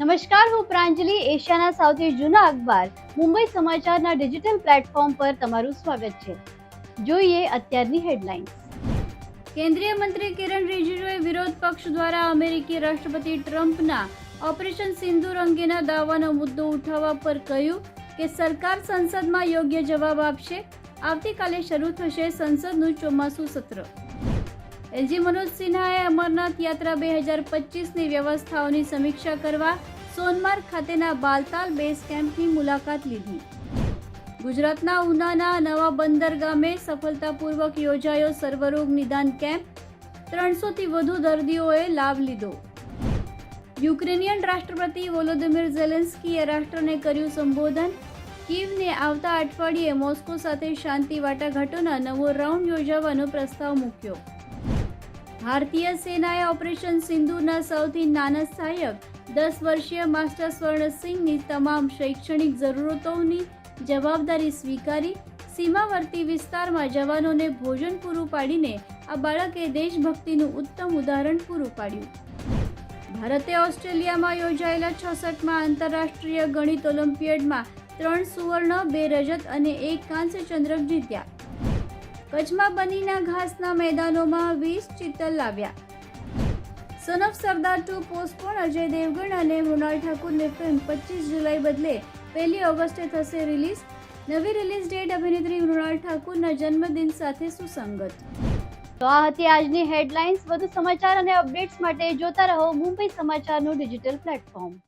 નમસ્કાર, હું પ્રાંજલિ, એશિયાના સૌથી જૂના અખબાર. મુંબઈ સમાચારના ડિજિટલ પ્લેટફોર્મ પર તમારું સ્વાગત છે. જોઈએ અત્યારની હેડલાઇન્સ. કેન્દ્રીય મંત્રી કિરણ રિજિજુએ વિરોધ પક્ષ દ્વારા અમેરિકી રાષ્ટ્રપતિ ટ્રમ્પના ઓપરેશન સિંદૂર અંગેના દાવાનો મુદ્દો ઉઠાવવા પર કહ્યું કે સરકાર સંસદમાં યોગ્ય જવાબ આપશે. આવતીકાલે શરૂ થશે સંસદનું ચોમાસું સત્ર. એલજી મનોજ સિન્હાએ અમરનાથ યાત્રા બે હજાર પચીસની વ્યવસ્થાઓની સમીક્ષા કરવા સોનમાર્ગ ખાતેના બાલતાલ બેઝ કેમ્પની મુલાકાત લીધી. ગુજરાતના ઉનાના નવા બંદર ગામે સફળતાપૂર્વક યોજાયો સર્વરોગ નિદાન કેમ્પ. ત્રણસોથી વધુ દર્દીઓએ લાભ લીધો. યુક્રેનિયન રાષ્ટ્રપતિ વોલોદિમીર ઝેલેન્સ્કીએ રાષ્ટ્રને કર્યું સંબોધન. કીવને આવતા અઠવાડિયે મોસ્કો સાથે શાંતિ વાટાઘાટોના નવો રાઉન્ડ યોજાવાનો પ્રસ્તાવ મૂક્યો. ભારતીય સેનાએ ઓપરેશન સિંધુના સૌથી નાના સહાયક, દસ વર્ષીય માસ્ટર સ્વર્ણસિંહની તમામ શૈક્ષણિક જરૂરતોની જવાબદારી સ્વીકારી સીમાવર્તી વિસ્તારમાં જવાનોને ભોજન પૂરું પાડીને આ બાળકે દેશભક્તિનું ઉત્તમ ઉદાહરણ પૂરું પાડ્યું. ભારતે ઓસ્ટ્રેલિયામાં યોજાયેલા છોસઠમાં આંતરરાષ્ટ્રીય ગણિત ઓલિમ્પિયડમાં ત્રણ સુવર્ણ, બે રજત અને એક કાંસ્ય ચંદ્રક જીત્યા. કચ્છમાં બનીના ઘાસના મેદાનોમાં વીસ ચિત્તલ લાવ્યા. Son of Sardar two postpone Ajay Devgan અને મૃણાલ ઠાકુરની ફિલ્મ પચીસ જુલાઈ બદલે પહેલી ઓગસ્ટે થશે રિલીઝ. નવી રિલીઝ ડેટ અભિનેત્રી મૃણાલ ઠાકુરના જન્મદિન સાથે સુસંગત. તો આ હતી આજની હેડલાઇન્સ. વધુ સમાચાર અને અપડેટ્સ માટે જોતા રહો મુંબઈ સમાચારનું ડિજિટલ પ્લેટફોર્મ.